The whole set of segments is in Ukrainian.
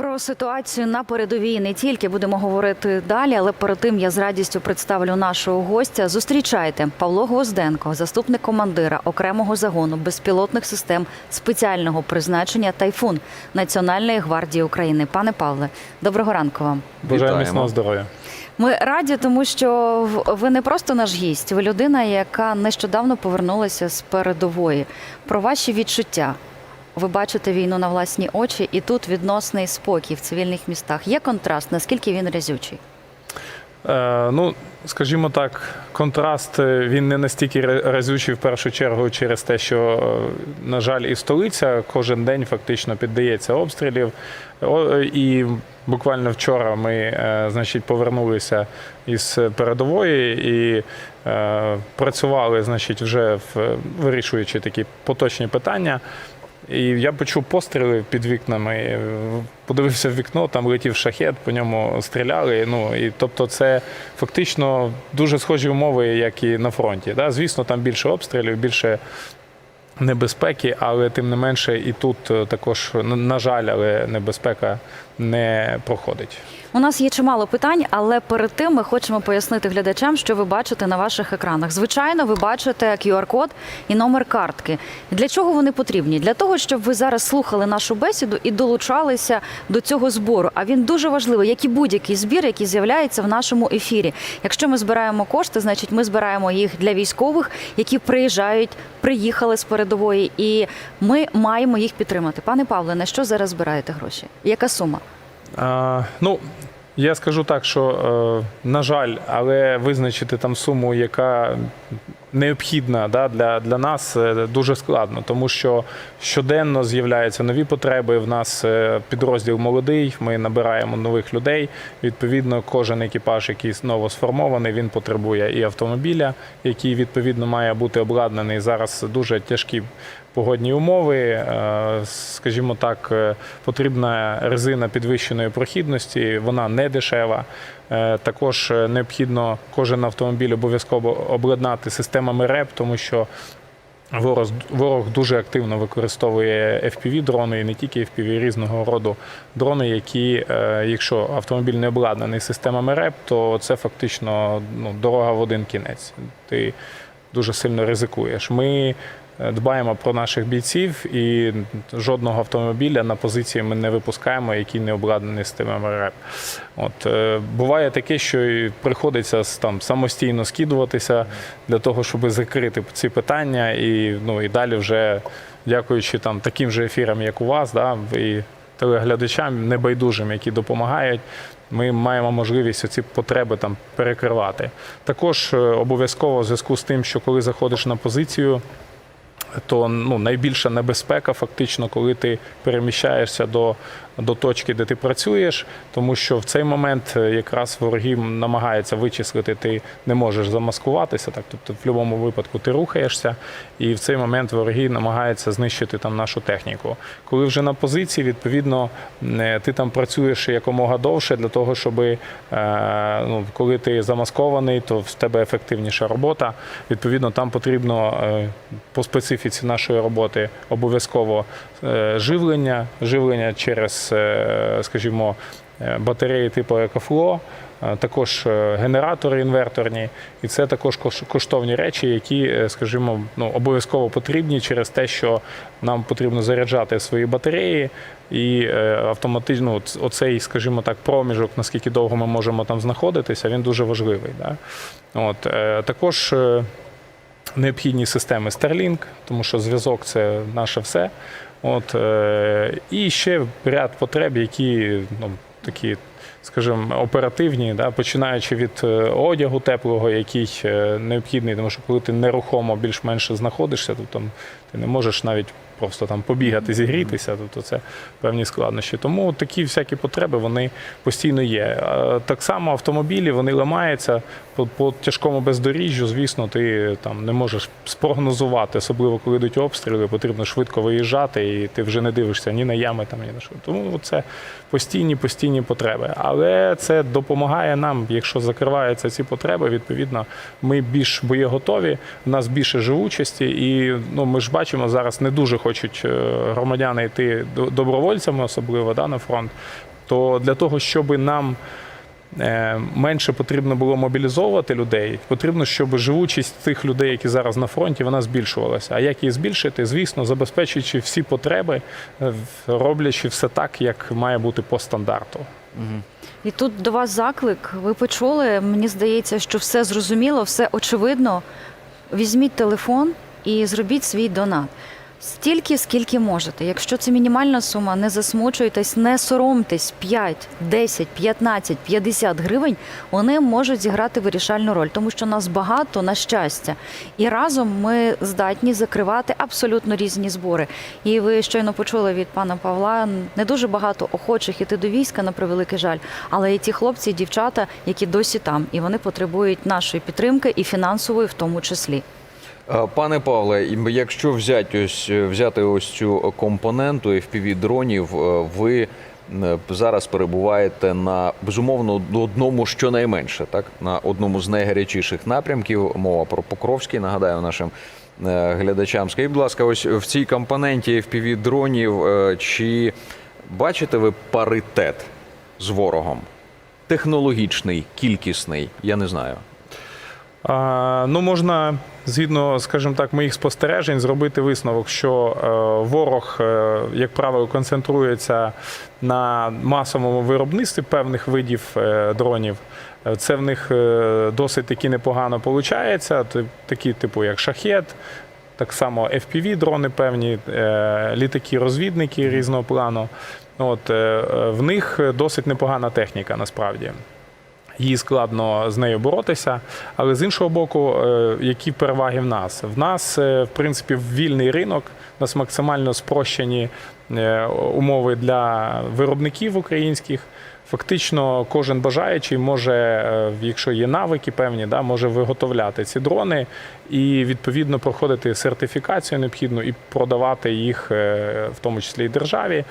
Про ситуацію на передовій не тільки будемо говорити далі, але перед тим я з радістю представлю нашого гостя. Зустрічайте Павло Гвозденко, заступник командира окремого загону безпілотних систем спеціального призначення Тайфун Національної гвардії України. Пане Павле, доброго ранку вам. Бажаю міцного здоров'я. Ми раді, тому що ви не просто наш гість, ви людина, яка нещодавно повернулася з передової. Про ваші відчуття. Ви бачите війну на власні очі, і тут відносний спокій в цивільних містах. Є контраст, наскільки він разючий? Е, ну, скажімо так, контраст е, він не настільки разючий в першу чергу через те, що, е, на жаль, і столиця кожен день фактично піддається обстрілів. О, І буквально вчора ми, е, значить, повернулися із передової і е, працювали, значить, вже в вирішуючи такі поточні питання. І я почув постріли під вікнами. Подивився в вікно, там летів шахет, по ньому стріляли. Ну і тобто, це фактично дуже схожі умови, як і на фронті. Да? Звісно, там більше обстрілів, більше небезпеки, але тим не менше, і тут е, також, на жаль, але небезпека не проходить. У нас є чимало питань, але перед тим ми хочемо пояснити глядачам, що ви бачите на ваших екранах. Звичайно, ви бачите QR-код і номер картки. Для чого вони потрібні? Для того, щоб ви зараз слухали нашу бесіду і долучалися до цього збору. А він дуже важливий, як і будь-який збір, який з'являється в нашому ефірі. Якщо ми збираємо кошти, значить ми збираємо їх для військових, які приїжджають, приїхали з передової, і ми маємо їх підтримати. Пане Павле, на що зараз збираєте гроші? Яка сума? А, ну, я скажу так, що, е, на жаль, але визначити там суму, яка необхідна да, для, для нас, е, дуже складно, тому що щоденно з'являються нові потреби. В нас е, підрозділ молодий, ми набираємо нових людей. Відповідно, кожен екіпаж, який знову сформований, він потребує і автомобіля, який відповідно має бути обладнаний. Зараз дуже тяжкі погодні умови. Е, Скажімо так, е, потрібна резина підвищеної прохідності, вона не дешева. Е, Також необхідно кожен автомобіль обов'язково обладнати системами РЕП, тому що Ворог, ворог дуже активно використовує FPV-дрони і не тільки FPV, різного роду дрони, які, якщо автомобіль не обладнаний системами РЕП, то це фактично ну, дорога в один кінець. Ти дуже сильно ризикуєш. Ми дбаємо про наших бійців і жодного автомобіля на позиції ми не випускаємо, який не обладнаний системами РЕП. От е, буває таке, що і приходиться там самостійно скидуватися для того, щоб закрити ці питання, і ну і далі вже дякуючи там таким же ефірам, як у вас, да, і телеглядачам небайдужим, які допомагають. Ми маємо можливість ці потреби там перекривати. Також е, обов'язково в зв'язку з тим, що коли заходиш на позицію, то ну, найбільша небезпека, фактично, коли ти переміщаєшся до, до точки, де ти працюєш, тому що в цей момент е, якраз вороги намагаються вичислити, ти не можеш замаскуватися, так тобто в будь-якому випадку ти рухаєшся, і в цей момент вороги намагаються знищити там нашу техніку. Коли вже на позиції, відповідно, е, ти там працюєш якомога довше для того, щоб е, ну, коли ти замаскований, то в тебе ефективніша робота. Відповідно, там потрібно по специфіці нашої роботи обов'язково живлення, живлення через, е, скажімо, е, батареї типу Екофло, е, також генератори інверторні, і це також коштовні речі, які, скажімо, ну, обов'язково потрібні через те, що нам потрібно заряджати свої батареї, і автоматично ну, оцей, скажімо так, проміжок, наскільки довго ми можемо там знаходитися, він дуже важливий. Да? От, також необхідні системи Starlink, тому що зв'язок це наше все. От, е, і ще ряд потреб, які ну, такі, скажімо, оперативні, да, починаючи від е, одягу теплого, який е, необхідний, тому що коли ти нерухомо більш-менш знаходишся, то там ти не можеш навіть просто там побігати, зігрітися, тобто це певні складнощі. Тому такі всякі потреби вони постійно є. Так само автомобілі вони ламаються по, по тяжкому бездоріжжю. Звісно, ти там не можеш спрогнозувати, особливо коли йдуть обстріли, потрібно швидко виїжджати, і ти вже не дивишся ні на ями, там ні на що. Тому це постійні, постійні потреби. Але це допомагає нам, якщо закриваються ці потреби, відповідно, ми більш боєготові, в нас більше живучості, і ну ми ж бачимо зараз не дуже хочуть е, громадяни йти добровольцями, особливо да, на фронт, то для того, щоб нам менше потрібно було мобілізовувати людей, потрібно, щоб живучість тих людей, які зараз на фронті, вона збільшувалася. А як її збільшити? Звісно, забезпечуючи всі потреби, е, роблячи все так, як має бути по стандарту. І тут до вас заклик. Ви почули. Мені здається, що все зрозуміло, все очевидно. Візьміть телефон і зробіть свій донат. Стільки, скільки можете. Якщо це мінімальна сума, не засмучуйтесь, не соромтесь 5, 10, 15, 50 гривень. Вони можуть зіграти вирішальну роль, тому що нас багато на щастя, і разом ми здатні закривати абсолютно різні збори. І ви щойно почули від пана Павла не дуже багато охочих іти до війська на превеликий жаль, але і ті хлопці, і дівчата, які досі там, і вони потребують нашої підтримки і фінансової, в тому числі. Е, Пане Павле, якщо взяти ось е, взяти ось цю компоненту fpv дронів, е, ви зараз перебуваєте на безумовно одному щонайменше, так на одному з найгарячіших напрямків. Мова про Покровський. Нагадаю нашим глядачам. Скажіть, будь ласка, ось в цій компоненті fpv дронів чи бачите ви паритет з ворогом? Технологічний, кількісний, я не знаю. А, ну, можна, згідно, скажімо так, моїх спостережень, зробити висновок, що е, ворог, е, як правило, концентрується на масовому виробництві певних видів е, дронів. Це в них досить таки непогано виходить. Такі, типу, як шахет, так само FPV дрони певні, літаки-розвідники різного плану. От, в них досить непогана техніка насправді. Їй складно з нею боротися, але з іншого боку, е, які переваги в нас? В нас, е, в принципі, вільний ринок, у нас максимально спрощені е, умови для виробників українських. Фактично, кожен бажаючий може, якщо є навики певні, да, може виготовляти ці дрони і відповідно проходити сертифікацію необхідну і продавати їх, в тому числі і державі,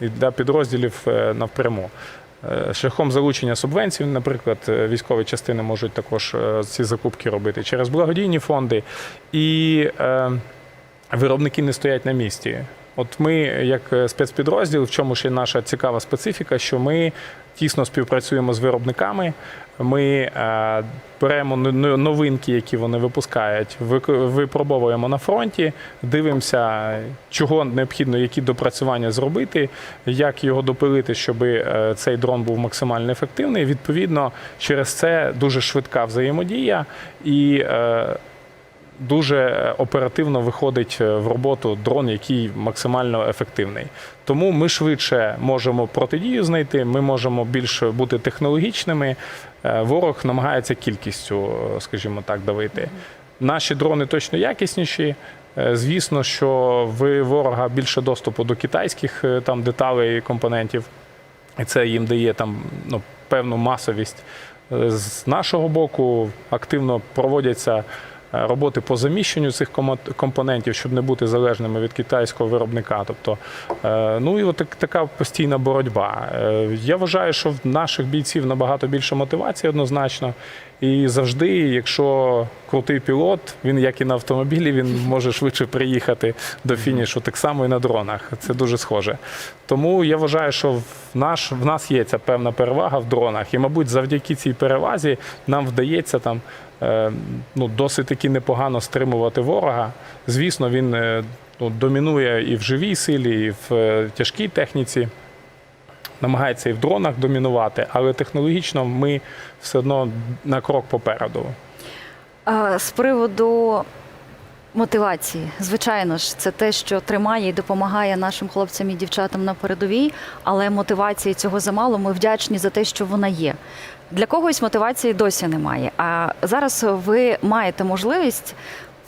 і для підрозділів напряму. Е, Шляхом залучення субвенцій, наприклад, е, військові частини можуть також е, ці закупки робити через благодійні фонди. І виробники не стоять на місці. От ми, як е, спецпідрозділ, в чому ще наша цікава специфіка, що ми тісно співпрацюємо з виробниками. Ми е, беремо новинки, які вони випускають, випробовуємо на фронті, дивимося, чого необхідно, які допрацювання зробити, як його допилити, щоб е, цей дрон був максимально ефективний. Відповідно, через це дуже швидка взаємодія і. Дуже оперативно виходить е, в роботу дрон, який максимально ефективний. Тому ми швидше можемо протидію знайти, ми можемо більш бути технологічними. Е, Ворог намагається кількістю, е, скажімо так, давити. Наші дрони точно якісніші. Звісно, що в ворога більше доступу до китайських там деталей і компонентів, і це їм дає там ну, певну масовість. З нашого боку активно проводяться роботи по заміщенню цих компонентів, щоб не бути залежними від китайського виробника. Тобто, е, ну і от така постійна боротьба. Е, Я вважаю, що в наших бійців набагато більше мотивації однозначно. І завжди, якщо крутий пілот, він як і на автомобілі, він може швидше приїхати до фінішу, так само і на дронах. Це дуже схоже. Тому я вважаю, що в, наш, в нас є ця певна перевага в дронах, і, мабуть, завдяки цій перевазі нам вдається там е, ну, досить таки непогано стримувати ворога. Звісно, він е, ну, домінує і в живій силі, і в е, тяжкій техніці. Намагається і в дронах домінувати, але технологічно ми все одно на крок попереду. З приводу мотивації, звичайно ж, це те, що тримає і допомагає нашим хлопцям і дівчатам на передовій, але мотивації цього замало. Ми вдячні за те, що вона є. Для когось мотивації досі немає. А зараз ви маєте можливість.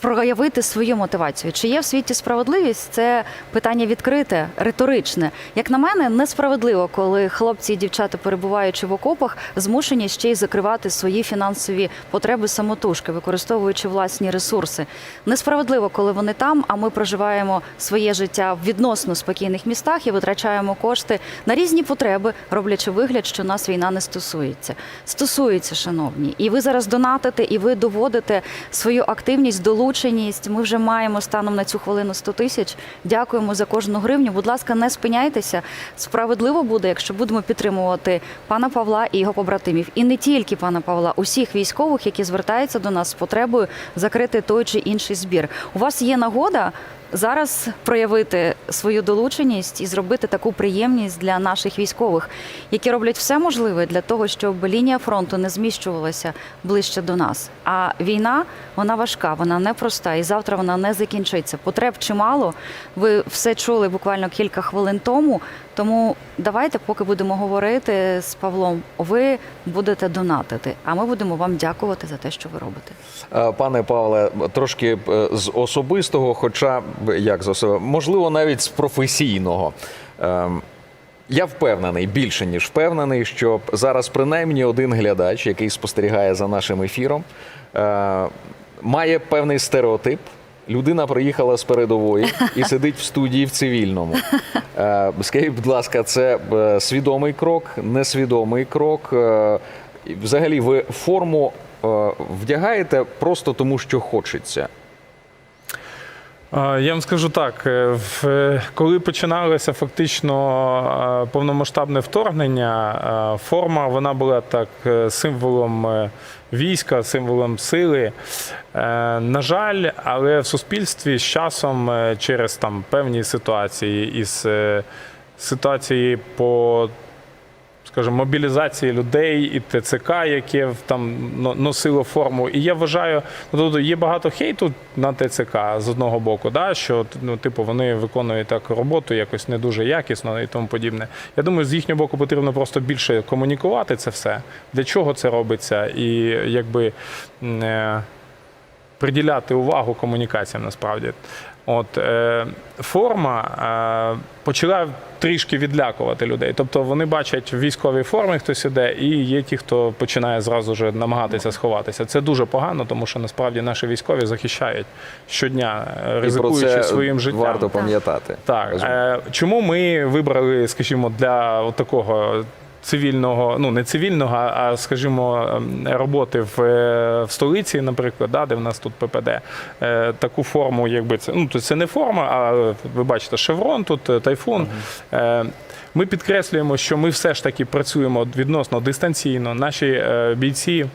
Проявити свою мотивацію. Чи є в світі справедливість? Це питання відкрите, риторичне. Як на мене, несправедливо, коли хлопці і дівчата, перебуваючи в окопах, змушені ще й закривати свої фінансові потреби самотужки, використовуючи власні ресурси. Несправедливо, коли вони там, а ми проживаємо своє життя в відносно спокійних містах і витрачаємо кошти на різні потреби, роблячи вигляд, що нас війна не стосується. Стосується, шановні, і ви зараз донатите, і ви доводите свою активність долучення долученість. Ми вже маємо станом на цю хвилину 100 тисяч. Дякуємо за кожну гривню. Будь ласка, не спиняйтеся. Справедливо буде, якщо будемо підтримувати пана Павла і його побратимів. І не тільки пана Павла, усіх військових, які звертаються до нас з потребою закрити той чи інший збір. У вас є нагода. Зараз проявити свою долученість і зробити таку приємність для наших військових, які роблять все можливе для того, щоб лінія фронту не зміщувалася ближче до нас. А війна вона важка, вона непроста, і завтра вона не закінчиться. Потреб чимало. Ви все чули буквально кілька хвилин тому. Тому давайте, поки будемо говорити з Павлом, ви будете донатити, а ми будемо вам дякувати за те, що ви робите. Е, Пане Павле, трошки е, з особистого, хоча б, як з особи, можливо, навіть з професійного. Я впевнений, більше ніж впевнений, що зараз принаймні один глядач, який спостерігає за нашим ефіром, е, має певний стереотип. Людина приїхала з передової і сидить в студії в цивільному. Е, Скажіть, будь ласка, це е, свідомий крок, несвідомий крок. Е, Взагалі, ви форму вдягаєте просто тому, що хочеться. Я вам скажу так: е, е, коли починалося фактично е, повномасштабне вторгнення, форма вона була так символом війська, символом сили. На жаль, але в суспільстві з часом через там певні ситуації із ситуації по скажімо, мобілізації людей і ТЦК, яке там носило форму. І я вважаю, ну є багато хейту на ТЦК з одного боку, да, що ну, типу, вони виконують так роботу якось не дуже якісно і тому подібне. Я думаю, з їхнього боку потрібно просто більше комунікувати це все, для чого це робиться, і якби. е, приділяти увагу комунікаціям насправді. От е, форма е, почала трішки відлякувати людей. Тобто вони бачать в військовій формі хтось іде, і є ті, хто починає зразу ж намагатися сховатися. Це дуже погано, тому що насправді наші військові захищають щодня, е, І про ризикуючи це своїм життям. варто пам'ятати. Так, е, чому ми вибрали, скажімо, для такого цивільного, ну не цивільного, а скажімо, ем, роботи в, е, в столиці, наприклад, да, де в нас тут ППД, е, таку форму, якби це ну то це не форма, а ви бачите, шеврон, тут е, тайфун. Е, Ми підкреслюємо, що ми все ж таки працюємо відносно дистанційно. Наші бійці.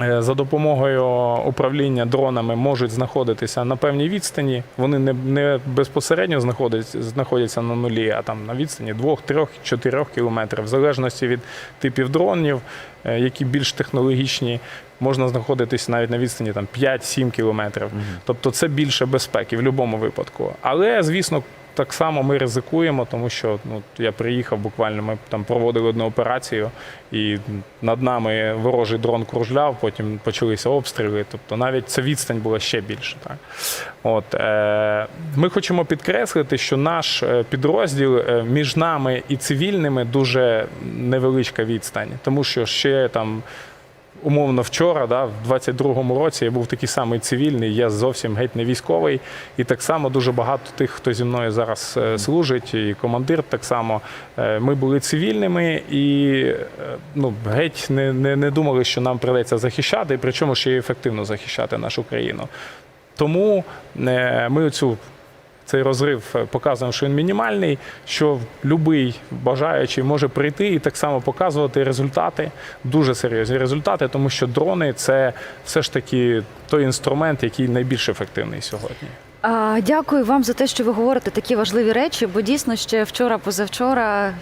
Е, За допомогою управління дронами можуть знаходитися на певній відстані. Вони не, не безпосередньо знаходяться, знаходяться на нулі, а там на відстані 2, 3, 4 кілометрів. В залежності від типів дронів, е, які більш технологічні, можна знаходитися навіть на відстані там, 5-7 кілометрів. Тобто це більше безпеки в будь-якому випадку. Але, звісно, так само ми ризикуємо, тому що ну, я приїхав буквально, ми там проводили одну операцію, і над нами ворожий дрон кружляв, потім почалися обстріли. Тобто навіть ця відстань була ще більше. Так? От, е, ми хочемо підкреслити, що наш е, підрозділ е, між нами і цивільними дуже невеличка відстань, тому що ще там. Умовно, вчора, да, в 22-му році я був такий самий цивільний, я зовсім геть не військовий. І так само дуже багато тих, хто зі мною зараз е, служить, і командир так само. Е, Ми були цивільними і е, ну, геть не, не, не думали, що нам придеться захищати, і причому ще й ефективно захищати нашу країну. Тому ми оцю цей розрив е, показуємо, що він мінімальний, що будь-який бажаючий може прийти і так само показувати результати, дуже серйозні результати, тому що дрони це все ж таки той інструмент, який найбільш ефективний сьогодні. Дякую вам за те, що ви говорите такі важливі речі, бо дійсно ще вчора, позавчора.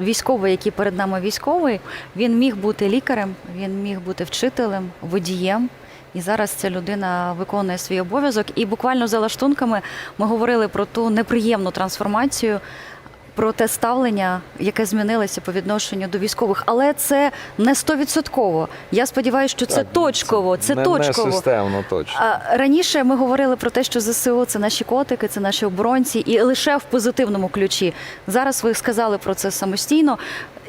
Військовий, який перед нами військовий, він міг бути лікарем, він міг бути вчителем, водієм. І зараз ця людина виконує свій обов'язок. І буквально за лаштунками ми говорили про ту неприємну трансформацію, про те ставлення, яке змінилося по відношенню до військових. Але це не стовідсотково. Я сподіваюся, що це Так, точково. Це не, точково. Не системно точно. А, Раніше ми говорили про те, що ЗСУ це наші котики, це наші оборонці, і лише в позитивному ключі. Зараз ви сказали про це самостійно.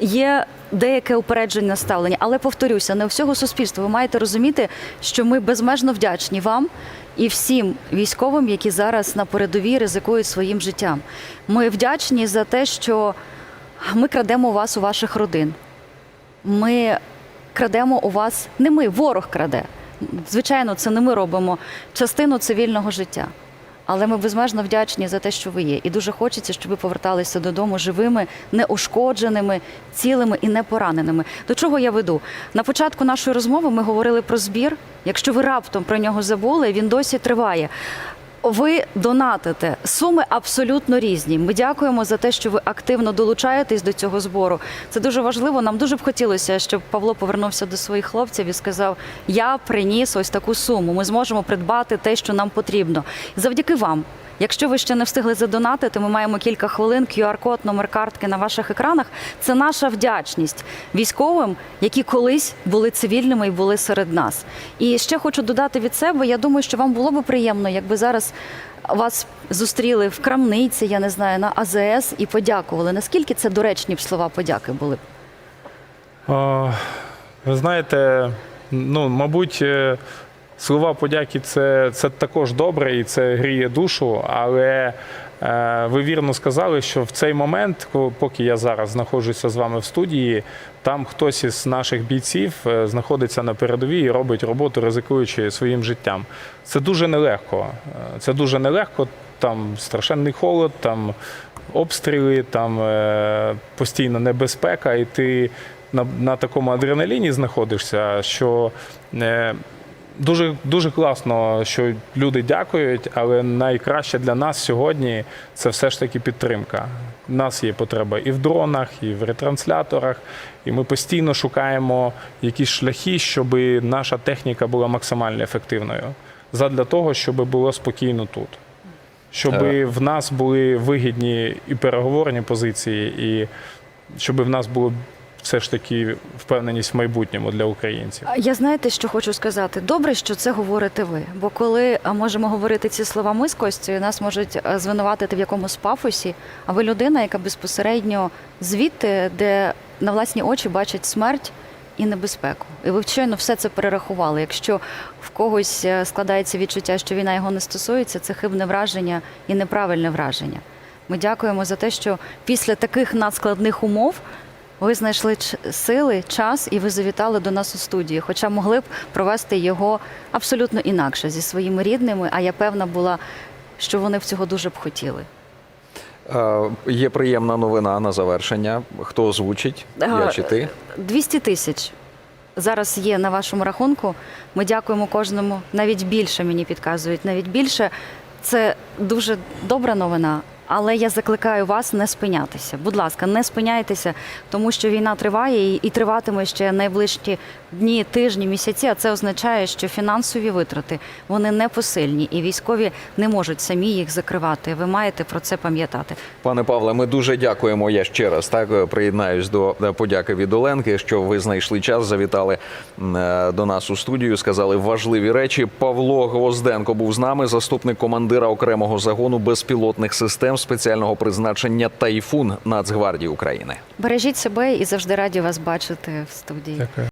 Є деяке упереджене ставлення, але повторюся, не у всього суспільства. Ви маєте розуміти, що ми безмежно вдячні вам і всім військовим, які зараз на передовій ризикують своїм життям. Ми вдячні за те, що ми крадемо вас у ваших родин. Ми крадемо у вас, не ми, ворог краде. Звичайно, це не ми робимо частину цивільного життя. Але ми безмежно вдячні за те, що ви є. І дуже хочеться, щоб ви поверталися додому живими, неушкодженими, цілими і не пораненими. До чого я веду? На початку нашої розмови ми говорили про збір. Якщо ви раптом про нього забули, він досі триває. Ви донатите суми абсолютно різні. Ми дякуємо за те, що ви активно долучаєтесь до цього збору. Це дуже важливо. Нам дуже б хотілося, щоб Павло повернувся до своїх хлопців і сказав: Я приніс ось таку суму. Ми зможемо придбати те, що нам потрібно. Завдяки вам. Якщо ви ще не встигли задонатити, ми маємо кілька хвилин. QR-код, номер картки на ваших екранах. Це наша вдячність військовим, які колись були цивільними і були серед нас. І ще хочу додати від себе. Я думаю, що вам було би приємно, якби зараз вас зустріли в крамниці, я не знаю, на АЗС і подякували. Наскільки це доречні б слова подяки були? О, ви знаєте, ну, мабуть, е, слова подяки це, це також добре і це гріє душу, але е, ви вірно сказали, що в цей момент, поки я зараз знаходжуся з вами в студії, там хтось із наших бійців е, знаходиться на передовій і робить роботу, ризикуючи своїм життям. Це дуже нелегко. Е, Це дуже нелегко. Там страшенний холод, там обстріли, там постійна небезпека, і ти на, на такому адреналіні знаходишся, що дуже, дуже класно, що люди дякують, але найкраще для нас сьогодні це все ж таки підтримка. У нас є потреба і в дронах, і в ретрансляторах, і ми постійно шукаємо якісь шляхи, щоб наша техніка була максимально ефективною. Задля того, щоб було спокійно тут. Щоб Е. в нас були вигідні і переговорні позиції, і щоб в нас було все ж таки впевненість в майбутньому для українців. Я знаєте, що хочу сказати? Добре, що це говорите ви. Бо коли можемо говорити ці слова ми з Костю, нас можуть звинуватити в якомусь пафосі, а ви людина, яка безпосередньо звідти, де на власні очі бачить смерть і небезпеку. І ви щойно все це перерахували. Якщо в когось е, складається відчуття, що війна його не стосується, це хибне враження і неправильне враження. Ми дякуємо за те, що після таких надскладних умов ви знайшли ч- сили, час і ви завітали до нас у студію. Хоча могли б провести його абсолютно інакше зі своїми рідними. А я певна була, що вони б цього дуже б хотіли. Е, Є приємна новина на завершення. Хто озвучить? Я чи ти? 200 тисяч зараз є на вашому рахунку. Ми дякуємо кожному. Навіть більше мені підказують. Навіть більше це дуже добра новина. Але я закликаю вас не спинятися. Будь ласка, не спиняйтеся, тому що війна триває і, триватиме ще найближчі дні, тижні, місяці. А це означає, що фінансові витрати вони непосильні, і військові не можуть самі їх закривати. Ви маєте про це пам'ятати. Пане Павле, ми дуже дякуємо. Я ще раз так е, приєднаюсь до е, подяки від Оленки, що ви знайшли час, завітали е, до нас у студію. Сказали важливі речі. Павло Гвозденко був з нами, заступник командира окремого загону безпілотних систем спеціального призначення Тайфун Нацгвардії України. Бережіть себе і завжди раді вас бачити в студії. Дякую.